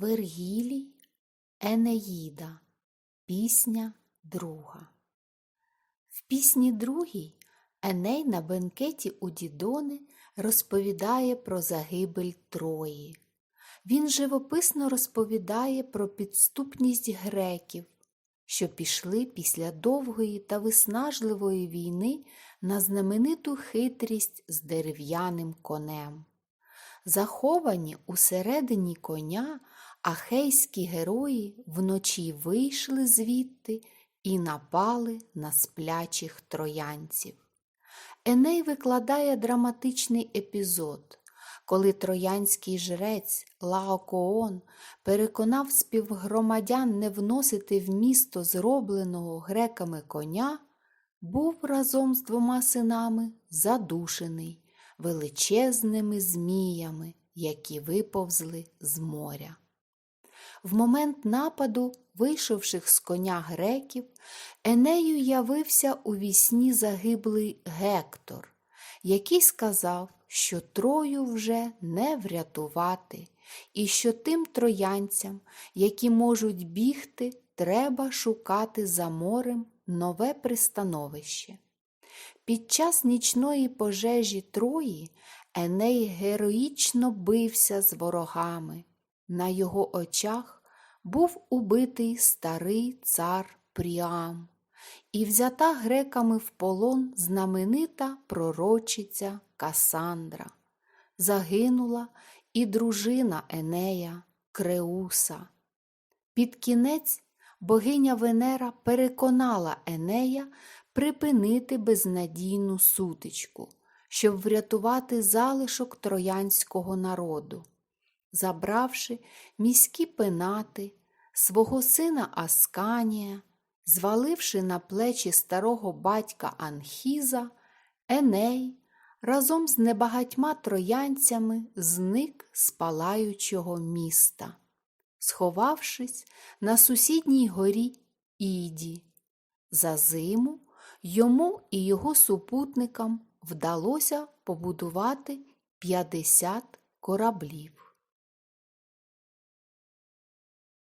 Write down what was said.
Вергілій Енеїда. Пісня друга. В пісні другій Еней на бенкеті у Дідони розповідає про загибель Трої. Він живописно розповідає про підступність греків, що пішли після довгої та виснажливої війни на знамениту хитрість з дерев'яним конем. Заховані усередині коня, ахейські герої вночі вийшли звідти і напали на сплячих троянців. Еней викладає драматичний епізод, коли троянський жрець Лаокоон переконав співгромадян не вносити в місто зробленого греками коня, був разом з двома синами задушений величезними зміями, які виповзли з моря. В момент нападу, вийшовших з коня греків, Енею явився у вісні загиблий Гектор, який сказав, що Трою вже не врятувати, і що тим троянцям, які можуть бігти, треба шукати за морем нове пристановище. Під час нічної пожежі Трої Еней героїчно бився з ворогами. На його очах був убитий старий цар Пріам і взята греками в полон знаменита пророчиця Касандра. Загинула і дружина Енея Креуса. Під кінець богиня Венера переконала Енея припинити безнадійну сутичку, щоб врятувати залишок троянського народу. Забравши міські пенати, свого сина Асканія, зваливши на плечі старого батька Анхіза, Еней разом з небагатьма троянцями зник з палаючого міста, сховавшись на сусідній горі Іді. За зиму йому і його супутникам вдалося побудувати 50 кораблів.